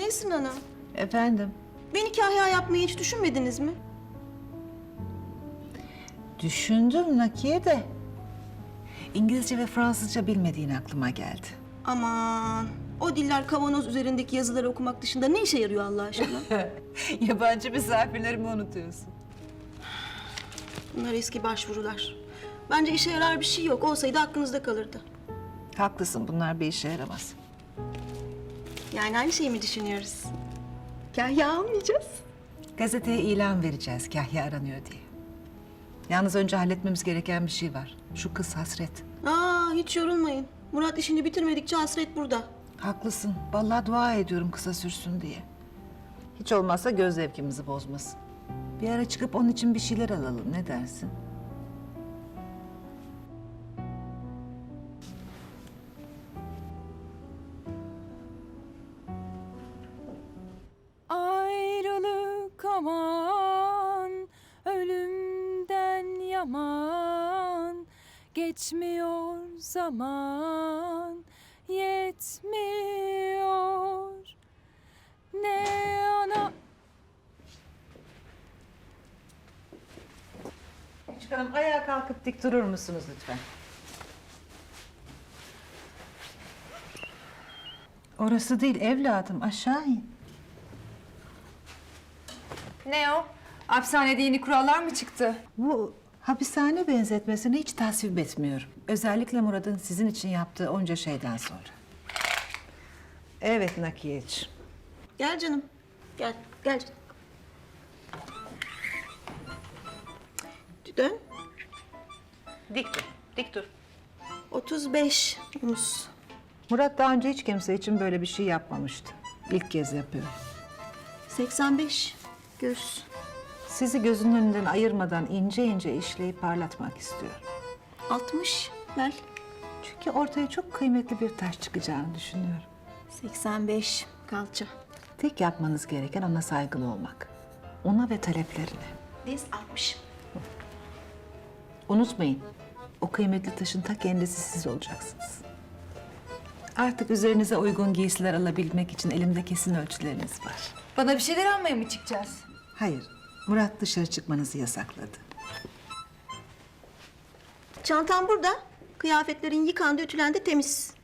Nesrin Hanım, Efendim? beni kahya yapmayı hiç düşünmediniz mi? Düşündüm Nakiye de. İngilizce ve Fransızca bilmediğin aklıma geldi. Aman, o diller kavanoz üzerindeki yazıları okumak dışında ne işe yarıyor Allah aşkına? Yabancı misafirlerimi unutuyorsun. Bunlar eski başvurular. Bence işe yarar bir şey yok. Olsaydı aklınızda kalırdı. Haklısın bunlar bir işe yaramaz. Yani aynı şeyi mi düşünüyoruz? Kahya almayacağız. Gazeteye ilan vereceğiz Kahya aranıyor diye. Yalnız önce halletmemiz gereken bir şey var. Şu kız hasret. Aa, hiç yorulmayın. Murat işini bitirmedikçe hasret burada. Haklısın. Vallahi dua ediyorum kısa sürsün diye. Hiç olmazsa göz zevkimizi bozmasın. Bir ara çıkıp onun için bir şeyler alalım. Ne dersin? Aman, ölümden yaman, geçmiyor zaman, yetmiyor. Ne ana... Küçük ayağa kalkıp dik durur musunuz lütfen? Orası değil evladım aşağı in. Ne o? Hapishanede yeni kurallar mı çıktı? Bu hapishane benzetmesini hiç tasvip etmiyorum. Özellikle Murat'ın sizin için yaptığı onca şeyden sonra. Evet Nakiyeciğim. Gel canım. Gel, gel canım. Dön. Dik dur, dik dur. 35 Yunus. Murat daha önce hiç kimse için böyle bir şey yapmamıştı. İlk kez yapıyor. 85 göz. Sizi gözünün önünden ayırmadan ince ince işleyip parlatmak istiyorum. 60 bel. Çünkü ortaya çok kıymetli bir taş çıkacağını düşünüyorum. 85 kalça. Tek yapmanız gereken ona saygılı olmak. Ona ve taleplerine. Diz 60. Unutmayın, o kıymetli taşın ta kendisi siz olacaksınız. Artık üzerinize uygun giysiler alabilmek için elimde kesin ölçüleriniz var. Bana bir şeyler almaya mı çıkacağız? Hayır, Murat dışarı çıkmanızı yasakladı. Çantam burada. Kıyafetlerin yıkandı, ütülendi, temiz.